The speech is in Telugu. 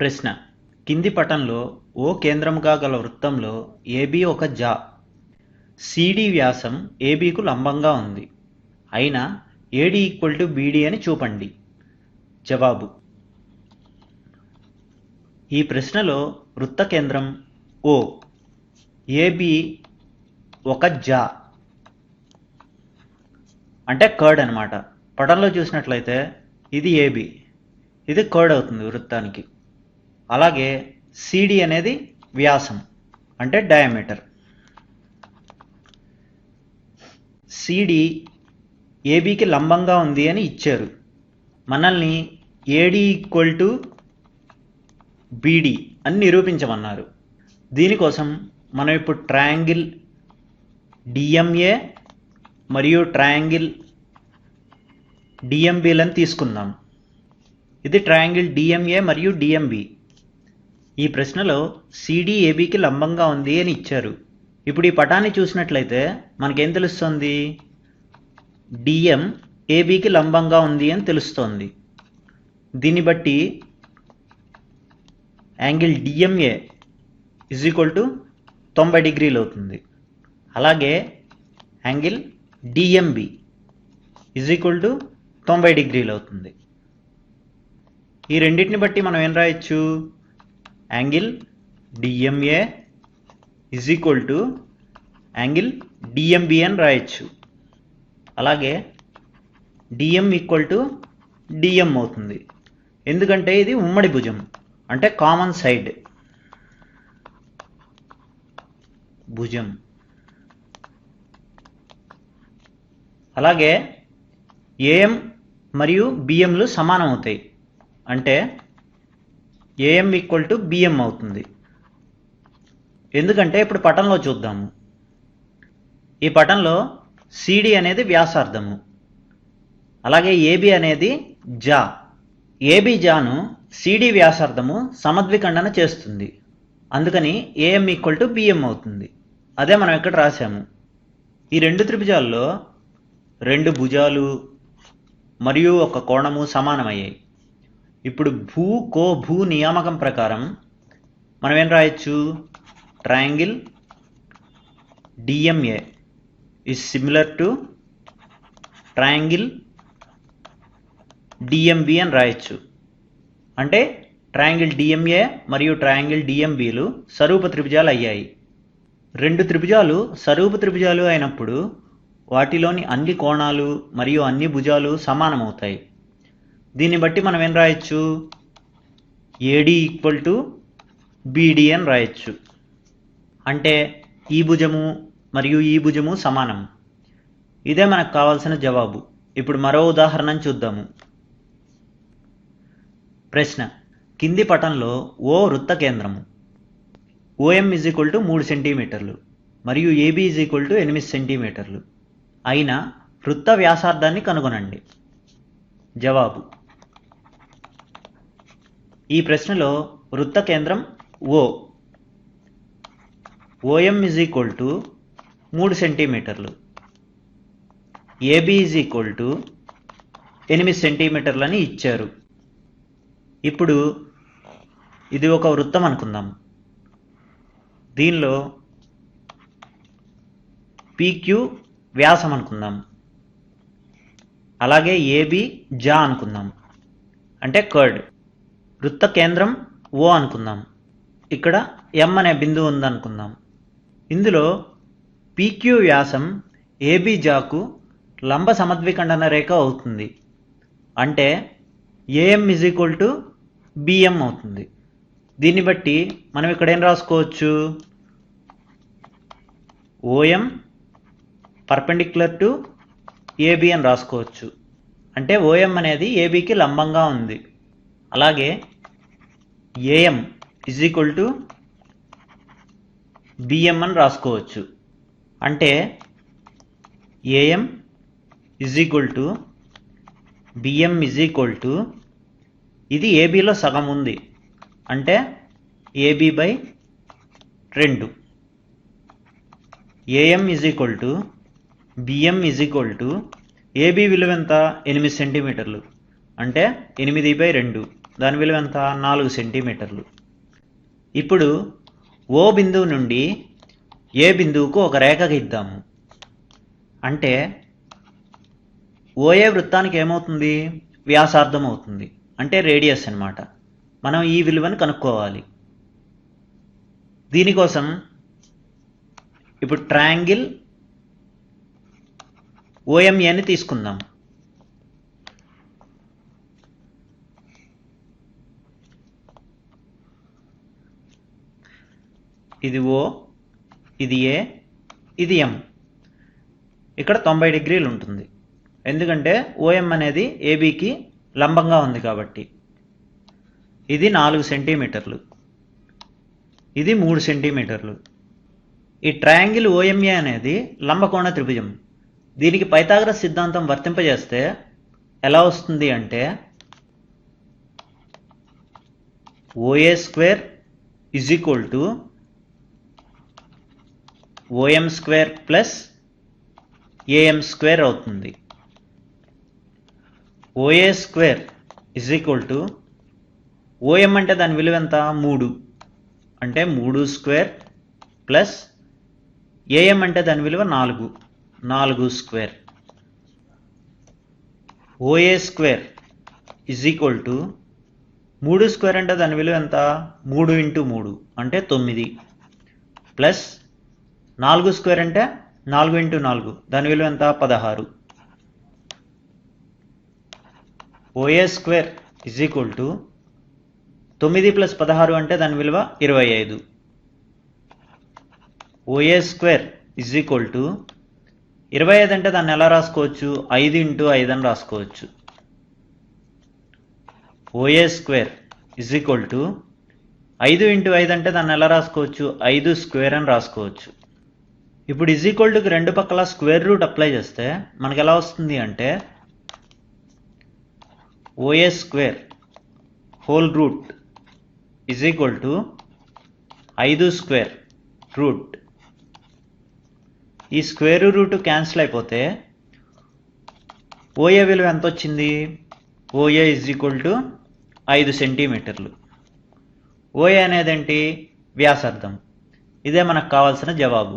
ప్రశ్న. కింది పటంలో ఓ కేంద్రముగా గల వృత్తంలో ఏబి ఒక జా. సిడి వ్యాసం ఏబీకు లంబంగా ఉంది. అయినా ఏడి ఈక్వల్ టు బీడి అని చూపండి. జవాబు. ఈ ప్రశ్నలో వృత్త కేంద్రం ఓ. ఏబి ఒక జా. అంటే కర్డ్ అనమాట పటంలో చూసినట్లయితే ఇది ఏబి. ఇది కర్డ్ అవుతుంది వృత్తానికి. అలాగే సిడి అనేది వ్యాసం అంటే డయామీటర్ సిడి ఏబికి లంబంగా ఉంది అని ఇచ్చారు. మనల్ని ఏడి ఈక్వల్ టు బీడి అని నిరూపించమన్నారు. దీనికోసం మనం ఇప్పుడు ట్రయాంగిల్ డిఎంఏ మరియు ట్రయాంగిల్ డిఎంబిలను తీసుకుందాం. ఇది ట్రయాంగిల్ డిఎంఏ మరియు డిఎంబి ఈ ప్రశ్నలో సిడిఏబికి లంబంగా ఉంది అని ఇచ్చారు. ఇప్పుడు ఈ పటాన్ని చూసినట్లయితే మనకేం తెలుస్తుంది? డిఎం ఏబికి లంబంగా ఉంది అని తెలుస్తోంది. దీన్ని బట్టి angle DMA is equal to తొంభై డిగ్రీలు అవుతుంది. అలాగే angle DMB is equal to తొంభై డిగ్రీలు అవుతుంది. ఈ రెండింటిని బట్టి మనం ఏం రాయొచ్చు? Angle DMA is equal to angle DMB అని రాయొచ్చు. అలాగే డిఎం ఈక్వల్ టు డిఎం అవుతుంది. ఎందుకంటే ఇది ఉమ్మడి భుజం అంటే కామన్ సైడ్ భుజం. అలాగే ఏఎం మరియు బిఎంలు సమానం అవుతాయి. అంటే ఏఎం ఈక్వల్ టు బిఎం అవుతుంది. ఎందుకంటే ఇప్పుడు పటంలో చూద్దాము. ఈ పటంలో సిడి అనేది వ్యాసార్థము. అలాగే ఏబి అనేది జా. ఏబి జాను సిడి వ్యాసార్థము సమద్విఖండన చేస్తుంది. అందుకని ఏఎం ఈక్వల్ టు బిఎం అవుతుంది. అదే మనం ఇక్కడ రాసాము ఈ రెండు త్రిభుజాల్లో రెండు భుజాలు మరియు ఒక కోణము సమానమయ్యాయి. ఇప్పుడు భూ కో భూ నియామకం ప్రకారం మనం ఏం రాయొచ్చు? Triangle DMA is similar to triangle DMB అని రాయొచ్చు. అంటే ట్రయాంగిల్ డిఎంఏ మరియు ట్రయాంగిల్ డిఎంబిలు సరూప త్రిభుజాలు అయ్యాయి. రెండు త్రిభుజాలు సరూప త్రిభుజాలు అయినప్పుడు వాటిలోని అన్ని కోణాలు మరియు అన్ని భుజాలు సమానమవుతాయి. దీన్ని బట్టి మనం ఏం రాయొచ్చు? ఏడి ఈక్వల్ టు బీడి అని రాయొచ్చు. అంటే ఈ భుజము మరియు ఈ భుజము సమానం. ఇదే మనకు కావాల్సిన జవాబు. ఇప్పుడు మరో ఉదాహరణను చూద్దాము. ప్రశ్న. కింది పటంలో ఓ వృత్త కేంద్రము. ఓఎం ఇజ్ ఈక్వల్ టు మూడు సెంటీమీటర్లు మరియు ఏబి ఇజ్ ఈక్వల్ టు ఎనిమిది సెంటీమీటర్లు. అయిన వృత్త వ్యాసార్థాన్ని కనుగొనండి. జవాబు. ఈ ప్రశ్నలో వృత్త కేంద్రం O OM is equal to మూడు సెంటీమీటర్లు. ఏబి ఈజ్ ఈక్వల్ టు ఎనిమిది సెంటీమీటర్లని ఇచ్చారు. ఇప్పుడు ఇది ఒక వృత్తం అనుకుందాం. దీనిలో పీక్యూ వ్యాసం అనుకుందాం. అలాగే ఏబి జా అనుకుందాం. అంటే కర్డ్ వృత్త కేంద్రం ఓ అనుకుందాం. ఇక్కడ ఎం అనే బిందువు ఉందనుకుందాం. ఇందులో పీక్యూ వ్యాసం ఏబీ జాకు లంబ సమద్విఖండన రేఖ అవుతుంది. అంటే AM is equal to BM అవుతుంది. దీన్ని బట్టి మనం ఇక్కడ ఏం రాసుకోవచ్చు? ఓఎం పర్పెండిక్యులర్ టు ఏబి అని రాసుకోవచ్చు. అంటే ఓఎం అనేది ఏబికి లంబంగా ఉంది. అలాగే AM is equal to BM అని రాసుకోవచ్చు. అంటే AM is equal to BM is equal to ఇది ఏబిలో సగం ఉంది. అంటే ఏబి బై రెండు. AM is equal to BM is equal to AB విలువ ఎంత? ఎనిమిది సెంటీమీటర్లు. అంటే ఎనిమిది బై రెండు. దాని విలువ ఎంత? నాలుగు సెంటీమీటర్లు. ఇప్పుడు ఓ బిందువు నుండి ఏ బిందువుకు ఒక రేఖ గీద్దాము అంటే ఓఏ వృత్తానికి ఏమవుతుంది? వ్యాసార్థం అవుతుంది అంటే రేడియస్ అన్నమాట. మనం ఈ విలువను కనుక్కోవాలి. దీనికోసం ఇప్పుడు ట్రయాంగిల్ ఓఎంఏని తీసుకుందాం. ఇది ఓ ఇది ఏ ఇది ఎం ఇక్కడ తొంభై డిగ్రీలు ఉంటుంది ఎందుకంటే ఓఎం అనేది ఏబీకి లంబంగా ఉంది కాబట్టి. ఇది నాలుగు సెంటీమీటర్లు. ఇది మూడు సెంటీమీటర్లు. ఈ ట్రయాంగిల్ ఓఎంఏ అనేది లంబకోణ త్రిభుజం. దీనికి పైతాగ్రస్ సిద్ధాంతం వర్తింపజేస్తే ఎలా వస్తుంది అంటే OA square is equal to OM square plus AM square అవుతుంది. OA square is equal to OM అంటే దాని విలువ ఎంత? మూడు. అంటే మూడు స్క్వేర్ ప్లస్ ఏఎం అంటే దాని విలువ నాలుగు. నాలుగు square. OA square is equal to మూడు స్క్వేర్ అంటే దాని విలువ ఎంత? మూడు ఇంటూ మూడు. అంటే తొమ్మిది. ప్లస్ నాలుగు స్క్వేర్ అంటే నాలుగు ఇంటూ నాలుగు. దాని విలువ ఎంత? పదహారు. OA square is equal to తొమ్మిది ప్లస్ పదహారు అంటే దాని విలువ ఇరవై ఐదు. OA square is equal to ఇరవై ఐదు అంటే దాన్ని ఎలా రాసుకోవచ్చు? ఐదు ఇంటూ ఐదు అని రాసుకోవచ్చు. OA square is equal to ఐదు ఇంటూ ఐదు అంటే దాన్ని ఎలా రాసుకోవచ్చు? ఐదు స్క్వేర్ అని రాసుకోవచ్చు. ఇప్పుడు ఈజ్ ఈక్వల్ టుకి రెండు పక్కల స్క్వేర్ రూట్ అప్లై చేస్తే మనకు ఎలా వస్తుంది అంటే OA square whole root is equal to ఐదు స్క్వేర్ రూట్ ఈ స్క్వేర్ రూట్ క్యాన్సిల్ అయిపోతే ఓఏ విలువ ఎంత వచ్చింది? ఓఏ ఇజ్ ఈక్వల్ టు ఐదు సెంటీమీటర్లు ఓఏ అనేదేంటి? వ్యాసార్థం. ఇదే మనకు కావాల్సిన జవాబు.